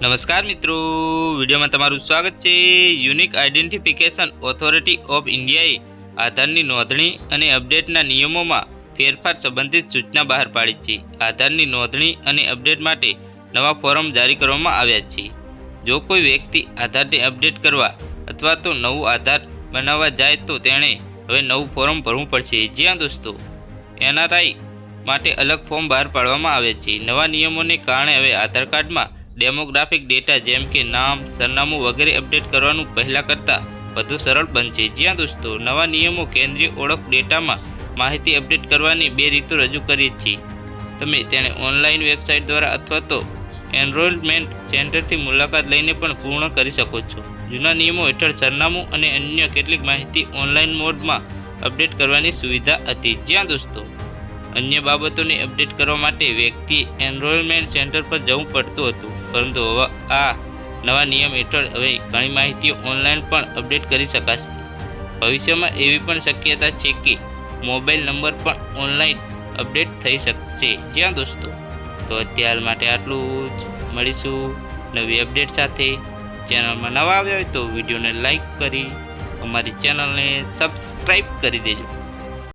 નમસ્કાર મિત્રો. વિડીયોમાં તમારું સ્વાગત છે. યુનિક આઇડેન્ટિફિકેશન ઓથોરિટી ઓફ ઇન્ડિયાએ આધારની નોંધણી અને અપડેટના નિયમોમાં ફેરફાર સંબંધિત સૂચના બહાર પાડી છે. આધારની નોંધણી અને અપડેટ માટે નવા ફોરમ જારી કરવામાં આવ્યા છે. જો કોઈ વ્યક્તિ આધારને અપડેટ કરવા અથવા તો નવું આધાર બનાવવા જાય તો તેણે હવે નવું ફોર્મ ભરવું પડશે. જ્યાં દોસ્તો, એનઆરઆઈ માટે અલગ ફોર્મ બહાર પાડવામાં આવે છે. નવા નિયમોને કારણે હવે આધાર કાર્ડમાં ડેમોગ્રાફિક ડેટા જેમ કે નામ, સરનામું વગેરે અપડેટ કરવાનું પહેલાં કરતાં વધુ સરળ બનશે. જ્યાં દોસ્તો, નવા નિયમો કેન્દ્રીય ઓળખ ડેટામાં માહિતી અપડેટ કરવાની બે રીતો રજૂ કરી છે. તમે તેને ઓનલાઈન વેબસાઇટ દ્વારા અથવા તો એનરોલમેન્ટ સેન્ટરથી મુલાકાત લઈને પણ પૂર્ણ કરી શકો છો. જૂના નિયમો હેઠળ સરનામું અને અન્ય કેટલીક માહિતી ઓનલાઈન મોડમાં અપડેટ કરવાની સુવિધા હતી. જ્યાં દોસ્તો અન્ય બાબતોને અપડેટ કરવા માટે વ્યક્તિ એનરોલમેન્ટ સેન્ટર પર જવું પડતું હતું. પરંતુ હવે આ નવા નિયમ હેઠળ હવે ઘણી માહિતીઓ ઓનલાઈન પણ અપડેટ કરી શકાશે. ભવિષ્યમાં એવી પણ શક્યતા છે કે મોબાઈલ નંબર પણ ઓનલાઈન અપડેટ થઈ શકશે. જ્યાં દોસ્તો, તો અત્યાર માટે આટલું જ. મળીશું નવી અપડેટ સાથે. ચેનલમાં નવા આવ્યા હોય તો વિડીયોને લાઈક કરી, અમારી ચેનલને સબસ્ક્રાઈબ કરી દેજો.